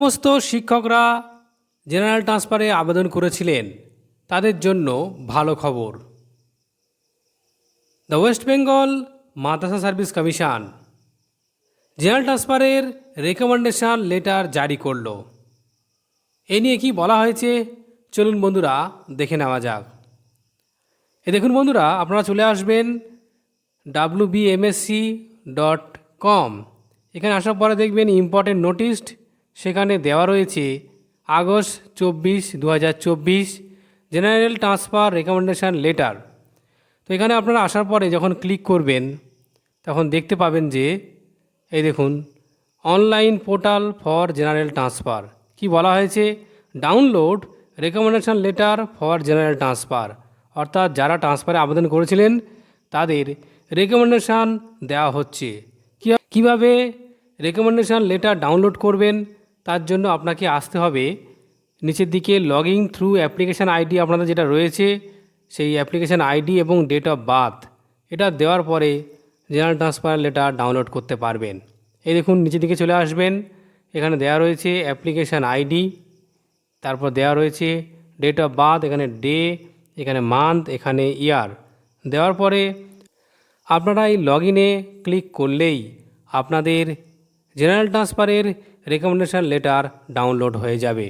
সমস্ত শিক্ষকরা জেনারেল ট্রান্সফারে আবেদন করেছিলেন। তাদের জন্য ভালো খবর। The West Bengal Madrasa Service Commission general ট্রান্সফারের রেকমেন্ডেশন লেটার জারি করল। এ নিয়ে কি বলা হয়েছে? চলুন বন্ধুরা, দেখে নেওয়া যাক। এ দেখুন বন্ধুরা, আপনারা চলে আসবেন ডাব্লু ডট কম এখানে আসার পরে দেখবেন ইম্পর্টেন্ট নোটিশড সেখানে দেওয়া রয়েছে আগস্ট চব্বিশ দু চব্বিশ জেনারেল ট্রান্সফার রেকমেন্ডেশান লেটার। তো এখানে আপনারা আসার পরে যখন ক্লিক করবেন, তখন দেখতে পাবেন যে, এই দেখুন, online portal for general transfer. কি বলা হয়েছে? Download recommendation letter for general transfer. অর্থাৎ যারা ট্রান্সফারে আবেদন করেছিলেন, তাদের রেকমেন্ডেশান দেওয়া হচ্ছে। কীভাবে রেকমেন্ডেশান লেটার ডাউনলোড করবেন? তার জন্য আপনাকে আসতে হবে। নিচের দিকে লগিং থ্রু অ্যাপ্লিকেশান আইডি আপনাদের যেটা রয়েছে, সেই অ্যাপ্লিকেশান আইডি এবং ডেট অফ বার্থ এটা দেওয়ার পরে জেনারেল ট্রান্সফার লেটার ডাউনলোড করতে পারবেন। এই দেখুন, নিচের দিকে চলে আসবেন। এখানে দেওয়া রয়েছে অ্যাপ্লিকেশান আইডি তারপর দেওয়া রয়েছে ডেট অফ বার্থ এখানে ডে এখানে মান্থ এখানে ইয়ার দেওয়ার পরে আপনারা এই লগ ইনে ক্লিক করলেই আপনাদের জেনারেল ট্রান্সফারের রেকমেন্ডেশন লেটার ডাউনলোড হয়ে যাবে।